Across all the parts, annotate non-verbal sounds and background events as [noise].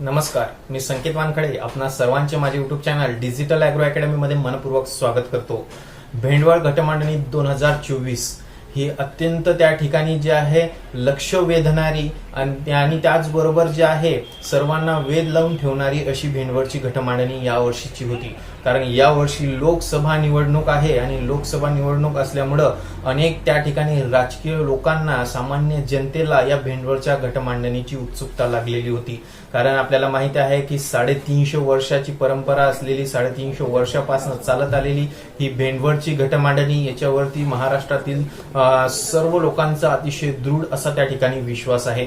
नमस्कार मी संकेत वानखडे आपणा सर्वांचे माझे युट्यूब चॅनल डिजिटल अॅग्रो अकॅडमीमध्ये मनपूर्वक स्वागत करतो. भेंडवळ घटमांडणी दोन हजार चोवीस ही अत्यंत त्या ठिकाणी जे आहे लक्ष वेधणारी आणि आणि त्याचबरोबर जे आहे सर्वांना वेध लावून ठेवणारी अशी भेंडवळची घटमांडणी यावर्षीची होती. कारण यावर्षी लोकसभा निवडणूक आहे आणि लोकसभा निवडणूक असल्यामुळं अनेक त्या ठिकाणी राजकीय लोकांना सामान्य जनतेला या भेंडवळच्या घटमांडणीची उत्सुकता लागलेली होती. कारण आपल्याला माहिती आहे की साडेतीनशे वर्षाची परंपरा असलेली साडेतीनशे वर्षापासून चालत आलेली ही भेंडवळची घटमांडणी याच्यावरती महाराष्ट्रातील सर्व लोकांचा अतिशय दृढ असा त्या ठिकाणी विश्वास आहे.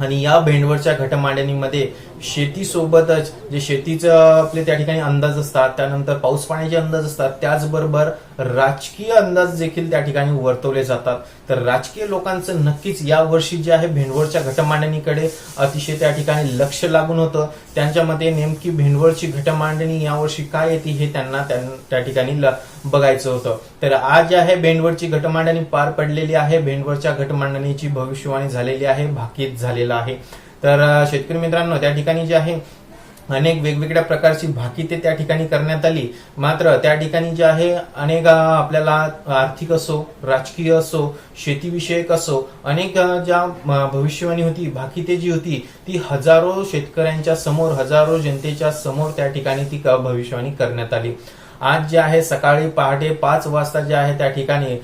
आणि या भेंडवरच्या घटमांडणीमध्ये शेतीसोबतच जे शेतीचं आपले त्या ठिकाणी अंदाज असतात त्यानंतर पाऊस पाण्याचे अंदाज असतात त्याचबरोबर राजकीय अंदाज देखील त्या ठिकाणी वर्तवले जातात. तर राजकीय लोकांचं नक्कीच या वर्षी जे आहे भेंडवळच्या घटमांडणीकडे अतिशय त्या ठिकाणी लक्ष लागून होतं. त्यांच्यामध्ये नेमकी भेंडवळची घटमांडणी यावर्षी काय येते हे त्यांना त्या ठिकाणी ल- बघायचं होतं. तर आज जे आहे भेंडवळची घटमांडणी पार पडलेली आहे. भेंडवळच्या घटमांडणीची भविष्यवाणी झालेली आहे. भाकीत झालेला आहे. तर शेतकरी मित्रांनो त्या ठिकाणी जे आहे अनेक वेगवेगळ्या प्रकारची भाकिते त्या ठिकाणी करण्यात आली. मात्र त्या ठिकाणी जे आहे अनेक आपल्याला आर्थिक असो राजकीय असो शेतीविषयक असो अनेक ज्या भविष्यवाणी होती भाकिते जी होती ती हजारो शेतकऱ्यांच्या समोर हजारो जनतेच्या समोर त्या ठिकाणी ती क- भविष्यवाणी करण्यात आली. आज जे आहे सकाळी पहाटे पाच वाजता जे आहे त्या ठिकाणी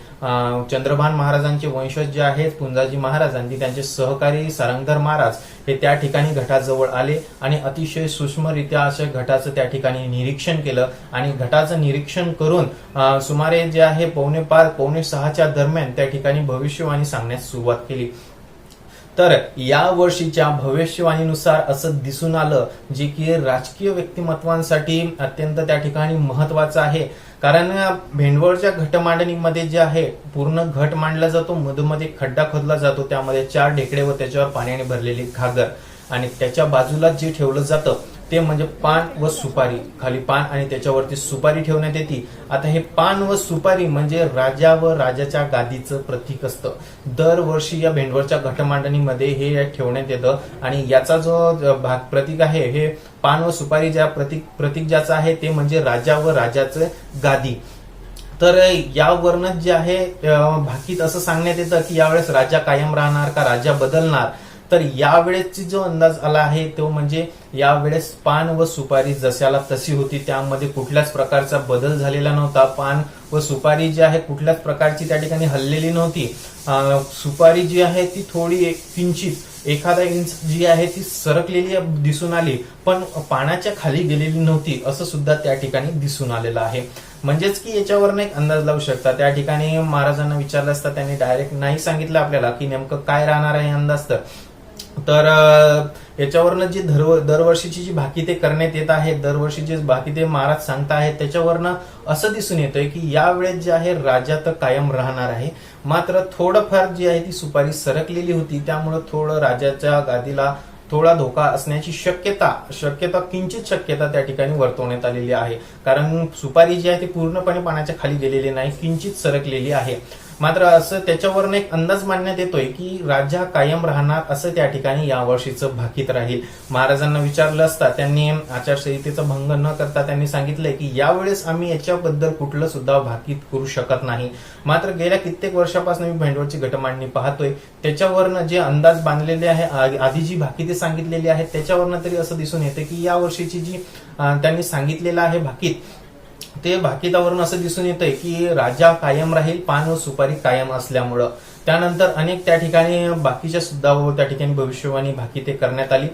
चंद्रभान महाराजांचे वंशज जे आहेत पुंजाजी महाराज आणि त्यांचे सहकारी सारंगधर महाराज हे त्या ठिकाणी घटाजवळ आले आणि अतिशय सूक्ष्मरित्या असं घटाचं त्या ठिकाणी निरीक्षण केलं. आणि घटाचं निरीक्षण करून सुमारे जे आहे पावणे पाच पावणे सहाच्या दरम्यान त्या ठिकाणी भविष्यवाणी सांगण्यास सुरुवात केली. तर या वर्षीच्या भविष्यवाणीनुसार असं दिसून आलं जे की राजकीय व्यक्तिमत्वांसाठी अत्यंत त्या ठिकाणी महत्वाचं आहे. कारण भेंडवळच्या घटमांडणीमध्ये जे आहे पूर्ण घट मांडला जातो मधोमध्ये खड्डा खोदला जातो त्यामध्ये चार ढेकडे व त्याच्यावर पाण्याने भरलेली घागर. आणि त्याच्या बाजूला जे ठेवलं जातं ते म्हणजे पान व सुपारी. खाली पान आणि त्याच्यावरती सुपारी ठेवण्यात येते. आता हे पान व सुपारी म्हणजे राजा व राजाच्या गादीचं प्रतीक असतं. दरवर्षी या भेंडवळच्या घटमांडणीमध्ये हे ठेवण्यात येतं. आणि याचा जो भाग प्रतीक आहे हे पान व सुपारी ज्या प्रतीक प्रतीक ज्याचं आहे ते म्हणजे राजा व राजाचं गादी. तर यावरनं जे आहे भाकीत असं सांगण्यात येतं की यावेळेस राजा कायम राहणार का राजा बदलणार? तर यावेळेसची जो अंदाज आला आहे तो म्हणजे यावेळेस पान व सुपारी जशाला तशी होती त्यामध्ये कुठल्याच प्रकारचा बदल झालेला नव्हता. पान व सुपारी जी आहे कुठल्याच प्रकारची त्या ठिकाणी हल्लेली नव्हती. सुपारी जी आहे ती थोडी एक किंचित एखादा इंच जी आहे ती सरकलेली दिसून आली पण पाण्याच्या खाली गेलेली नव्हती असं सुद्धा त्या ठिकाणी दिसून आलेलं आहे. म्हणजेच की याच्यावरनं एक अंदाज लावू शकता. त्या ठिकाणी महाराजांना विचारलं असता त्यांनी डायरेक्ट नाही सांगितलं आपल्याला की नेमकं काय राहणार आहे अंदाज तर. तर याच्यावरनं जी दर दरवर्षीची जी भाकिते करण्यात येत आहे दरवर्षीचे भाकिते महाराज सांगता आहेत त्याच्यावरनं असं दिसून येतंय की यावेळेस जे आहे राजा तर कायम राहणार आहे. मात्र थोडंफार जी आहे ती सुपारी सरकलेली होती त्यामुळं थोडं राजाच्या गादीला थोडा धोका असण्याची शक्यता शक्यता किंचित शक्यता त्या ठिकाणी वर्तवण्यात आलेली आहे. कारण सुपारी जी आहे ती पूर्णपणे पाण्याच्या खाली गेलेली नाही किंचित सरकलेली आहे. मात्र असं त्याच्यावरून एक अंदाज मांडण्यात येतोय की राजा कायम राहणार असं त्या ठिकाणी यावर्षीचं भाकीत राहील. महाराजांना विचारलं असता त्यांनी आचारसंहितेचा भंग न करता त्यांनी सांगितलंय की यावेळेस आम्ही याच्याबद्दल कुठलं सुद्धा भाकीत करू शकत नाही. मात्र गेल्या कित्येक वर्षापासून मी भांडवलची घटमांडणी पाहतोय. त्याच्यावरनं जे अंदाज बांधलेले आहे आ- आधी जी भाकीते सांगितलेली आहेत त्याच्यावरनं तरी असं दिसून येते की यावर्षीची जी त्यांनी सांगितलेलं आहे भाकीत ते भाकितावरून असं दिसून येतंय की राजा कायम राहील पान व सुपारी कायम असल्यामुळं. त्यानंतर अनेक त्या ठिकाणी बाकीच्या सुद्धा व त्या ठिकाणी भविष्यवाणी भाकिते करण्यात आली.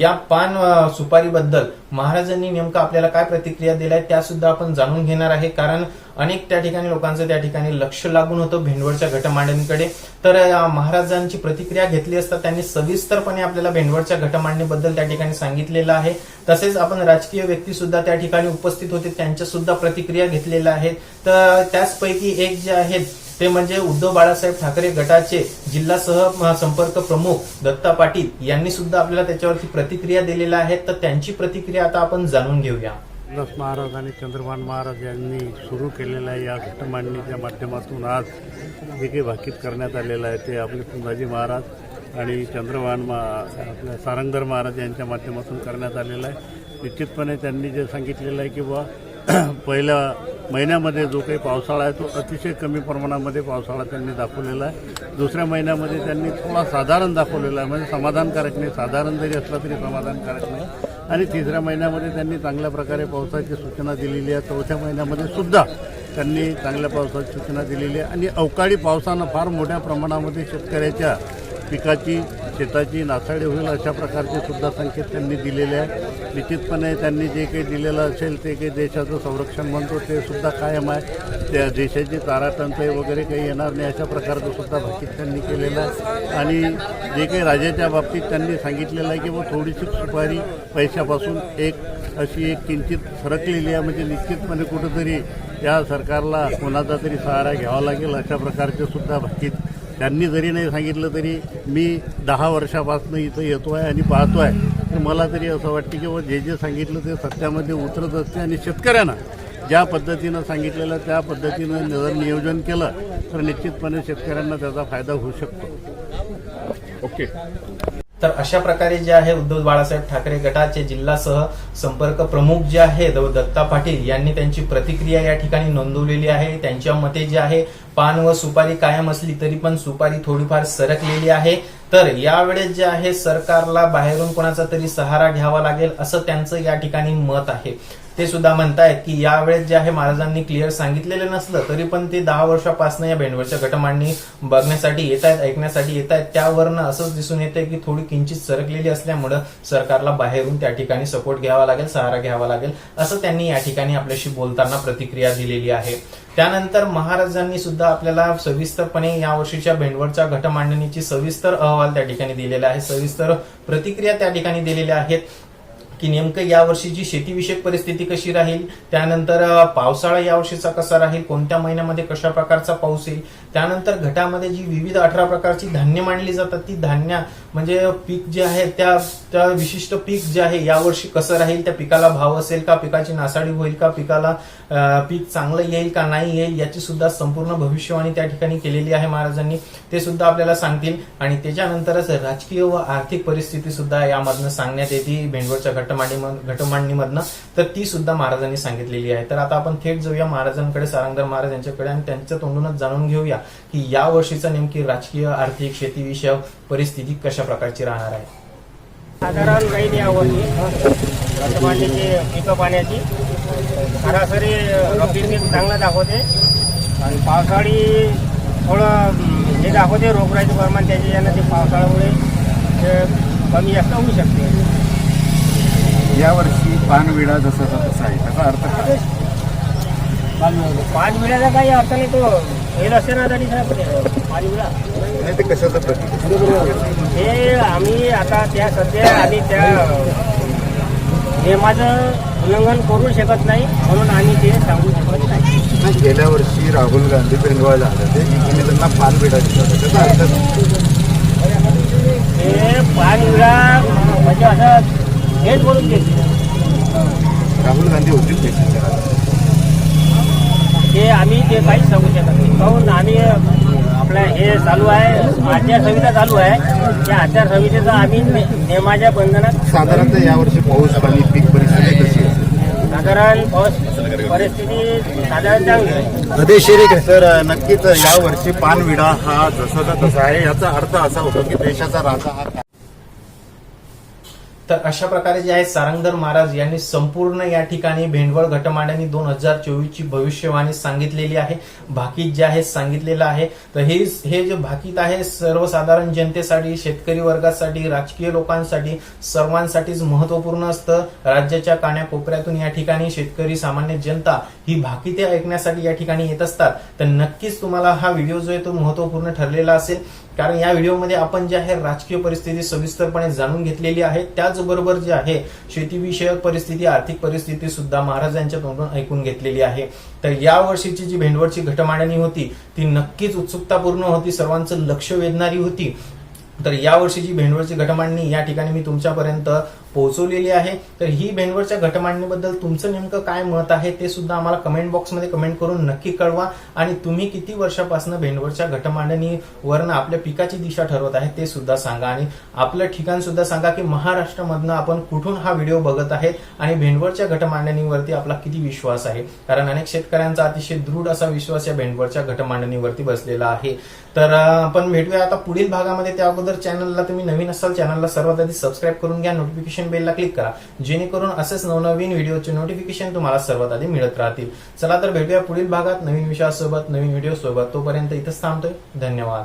या पान सुपारीबद्दल महाराजांनी नेमकं आपल्याला काय प्रतिक्रिया दिल्या त्या सुद्धा आपण जाणून घेणार आहे. कारण अनेक त्या ठिकाणी लोकांचं त्या ठिकाणी लक्ष लागून होतं भेंडवळच्या घटमांडणीकडे तर महाराजांची प्रतिक्रिया घेतली असता त्यांनी सविस्तरपणे आपल्याला भेंडवळच्या घटमांडणीबद्दल त्या ठिकाणी सांगितलेलं आहे. तसेच आपण राजकीय व्यक्ती सुद्धा त्या ठिकाणी उपस्थित होते त्यांच्या सुद्धा प्रतिक्रिया घेतलेल्या आहेत. तर त्याचपैकी एक जे आहेत ते म्हणजे उद्धव बाळासाहेब ठाकरे गटाचे जिल्हा सह संपर्क प्रमुख दत्ता पाटील यांनी सुद्धा आपल्याला त्याच्यावरती प्रतिक्रिया दिलेल्या आहेत. तर त्यांची प्रतिक्रिया आता आपण जाणून घेऊया. दस महाराज आणि चंद्रभान महाराज यांनी सुरू केलेल्या या घटमांडणीच्या माध्यमातून आज जे काही भाकीत करण्यात आलेलं आहे. ते आपले संभाजी महाराज आणि चंद्रभान मा आपल्या सारंगधर महाराज यांच्या माध्यमातून करण्यात आलेलं आहे. निश्चितपणे त्यांनी जे सांगितलेलं आहे की बुवा [clears throat] पहिल्या महिन्यामध्ये जो काही पावसाळा आहे तो अतिशय कमी प्रमाणामध्ये पावसाळा त्यांनी दाखवलेला आहे. दुसऱ्या महिन्यामध्ये त्यांनी थोडा साधारण दाखवलेला आहे. म्हणजे समाधानकारक नाही साधारण जरी असला तरी समाधानकारक नाही. आणि तिसऱ्या महिन्यामध्ये त्यांनी चांगल्या प्रकारे पावसाची सूचना दिलेली आहे. चौथ्या महिन्यामध्ये सुद्धा त्यांनी चांगल्या पावसाची सूचना दिलेली आहे. आणि अवकाळी पावसानं फार मोठ्या प्रमाणामध्ये शेतकऱ्याच्या पिकाची शेताची नासाडी होईल अशा प्रकारचे सुद्धा संकेत त्यांनी दिलेले आहे. निश्चितपणे त्यांनी जे काही दिलेलं असेल ते काही देशाचं संरक्षण म्हणतो ते सुद्धा कायम आहे. त्या देशाची चारा टंचाई वगैरे काही येणार नाही अशा प्रकारचं सुद्धा भाकीत त्यांनी केलेलं आहे. आणि जे काही राजाच्या बाबतीत त्यांनी सांगितलेलं आहे की व थोडीशी सुपारी पैशापासून एक अशी एक किंचित सरकलेली आहे. म्हणजे निश्चितपणे कुठंतरी या सरकारला कोणाचा तरी सहारा घ्यावा लागेल अशा प्रकारचे सुद्धा भाकीत त्यांनी जरी नाही सांगितलं तरी मी दहा वर्षापासून इथं येतो आहे आणि पाहतो आहे तर मला तरी असं वाटतं की व जे जे सांगितलं ते सत्यामध्ये उतरत असते आणि शेतकऱ्यांना ज्या पद्धतीनं सांगितलेलं त्या पद्धतीनं जर नियोजन केलं तर निश्चितपणे शेतकऱ्यांना त्याचा फायदा होऊ शकतो. ओके. तर अशा प्रकारे जे आहे उद्धव बाळासाहेब ठाकरे गटाचे जिल्हासह संपर्क प्रमुख जे आहेत दत्ता पाटील यांनी त्यांची प्रतिक्रिया या ठिकाणी नोंदवलेली आहे. त्यांच्या मते जे आहे पान व सुपारी कायम असली तरी पण सुपारी थोडीफार सरकलेली आहे. तर यावेळेस जे आहे सरकारला बाहेरून कोणाचा तरी सहारा घ्यावा लागेल असं त्यांचं या ठिकाणी मत आहे. ते सुद्धा म्हणतायत की यावेळेस जे आहे महाराजांनी क्लिअर सांगितलेलं नसलं तरी पण ते दहा वर्षापासून या भेंडवरच्या घटमांडणी बघण्यासाठी येत आहेत ऐकण्यासाठी येत आहेत त्यावरनं असंच दिसून येते की थोडी किंचित सरकलेली असल्यामुळं सरकारला बाहेरून त्या ठिकाणी सपोर्ट घ्यावा लागेल सहारा घ्यावा लागेल असं त्यांनी या ठिकाणी आपल्याशी बोलताना प्रतिक्रिया दिलेली आहे. त्यानंतर महाराजांनी सुद्धा आपल्याला सविस्तरपणे या वर्षीच्या भेंडवरच्या घटमांडणीची सविस्तर अहवाल त्या ठिकाणी दिलेला आहे. सविस्तर प्रतिक्रिया त्या ठिकाणी दिलेल्या आहेत. की नेमकं यावर्षीची शेतीविषयक परिस्थिती कशी राहील त्यानंतर पावसाळा या वर्षीचा कसा राहील कोणत्या महिन्यामध्ये कशा प्रकारचा पाऊस येईल त्यानंतर घटामध्ये जी विविध अठरा प्रकारची धान्य मांडली जातात ती धान्य म्हणजे पीक जे आहे त्या त्या विशिष्ट पीक जे आहे यावर्षी कसं राहील त्या पिकाला भाव असेल का पिकाची नासाडी होईल का पिकाला पीक चांगलं येईल का नाही येईल याची सुद्धा संपूर्ण भविष्यवाणी त्या ठिकाणी केलेली आहे महाराजांनी. ते सुद्धा आपल्याला सांगतील. आणि त्याच्यानंतरच राजकीय व आर्थिक परिस्थिती सुद्धा यामधनं सांगण्यात येते भेंडवरच्या घटमांडी घटमांडणीमधनं तर ती सुद्धा महाराजांनी सांगितलेली आहे. तर आता आपण थेट जाऊया महाराजांकडे सारंगधर महाराज यांच्याकडे आणि त्यांच्या तोंडूनच जाणून घेऊया की या वर्षीचा नेमकी राजकीय आर्थिक शेतीविषयक परिस्थिती कशा प्रकारची राहणार आहे. साधारण काही नाही यावर्षी पिकं पाण्याची. सरासरी रब्बी पीक चांगलं दाखवते. आणि पावसाळी थोडं हे दाखवते रोगराईचं प्रमाण त्याच्या यानं ते पावसाळ्यामुळे कमी जास्त होऊ शकते. यावर्षी पानविडा जसा तसा आहे त्याचा अर्थ काय? पाच मिळायचा काही अर्थ नाही तो. हे मिळा नाही ते कशाचं प्रतीक हे आम्ही आता त्या सध्या आम्ही त्या नियमाचं उल्लंघन करू शकत नाही म्हणून आम्ही ते सांगू शकत नाही. गेल्या वर्षी राहुल गांधी बेंडवाळ झालं ते त्यांना पानविडा दिला त्याचा अर्थ काय? हे पाच वेळा म्हणजे असं हेच बोलून घेतले राहुल गांधी होतील. ते आम्ही ते काहीच सांगू शकत नाही. काहून आम्ही आपलं हे चालू आहे आचारसंहिता चालू आहे. त्या आचारसंहितेचं आम्ही नियमाच्या बंधनात साधारणतः यावर्षी पाऊस पाणी पीक परिस्थिती कशी असेल साधारण पाऊस परिस्थिती साधारण चांगली आहे. तर नक्कीच यावर्षी पानविडा हा जसाचा तसा आहे याचा अर्थ असा होतो की देशाचा राजा हा तर अशा प्रकारे जे आहे सारंगधर महाराज यांनी संपूर्ण या ठिकाणी भेंडवळ घटमांडणी दोन हजार चोवीसची भविष्यवाणी सांगितलेली आहे. भाकीत जे आहे सांगितलेलं आहे. तर हे हे जे भाकीत आहे सर्वसाधारण जनतेसाठी शेतकरी वर्गासाठी राजकीय लोकांसाठी सर्वांसाठीच महत्त्वपूर्ण असतं. राज्याच्या कान्याकोपऱ्यातून या ठिकाणी शेतकरी सामान्य जनता ही भाकीते ऐकण्यासाठी या ठिकाणी येत असतात. तर नक्कीच तुम्हाला हा व्हिडिओ जो आहे तो महत्त्वपूर्ण ठरलेला असेल. कारण या व्हिडिओमध्ये आपण जे आहे राजकीय परिस्थिती सविस्तरपणे जाणून घेतलेली आहे. त्याचबरोबर जे आहे शेतीविषयक परिस्थिती आर्थिक परिस्थिती सुद्धा महाराजांच्या तोंडून ऐकून घेतलेली आहे. तर या वर्षीची जी भेंडवळची घटमांडणी होती ती नक्कीच उत्सुकतापूर्ण होती सर्वांचं लक्ष वेधणारी होती. तर यावर्षीची भेंडवळची घटमांडणी या ठिकाणी मी तुमच्यापर्यंत पोहोचवलेली आहे. तर ही भेंडवरच्या घटमांडणीबद्दल तुमचं नेमकं काय मत आहे ते सुद्धा आम्हाला कमेंट बॉक्समध्ये कमेंट करून नक्की कळवा. आणि तुम्ही किती वर्षापासून भेंडवरच्या घटमांडणीवरनं आपल्या पिकाची दिशा ठरवत आहे ते सुद्धा सांगा. आणि आपलं ठिकाण सुद्धा सांगा की महाराष्ट्रामधनं आपण कुठून हा व्हिडिओ बघत आहे आणि भेंडवरच्या घटमांडणीवरती आपला किती विश्वास आहे. कारण अनेक शेतकऱ्यांचा अतिशय दृढ असा विश्वास या भेंडवरच्या घटमांडणीवरती बसलेला आहे. तर आपण भेटूया आता पुढील भागामध्ये. त्या अगोदर चॅनलला तुम्ही नवीन असाल चॅनलला सर्वात आधी सबस्क्राईब करून घ्या. नोटिफिकेशन नोटिफिकेशन बेलला क्लिक करा. जेणेकरून असेच नवनवीन व्हिडिओचे नोटिफिकेशन तुम्हाला सर्वात आधी मिळत राहतील. चला तर भेटूया पुढील भागात नवीन विषयासोबत नवीन व्हिडिओ सोबत. तोपर्यंत इथंच थांबतोय. धन्यवाद.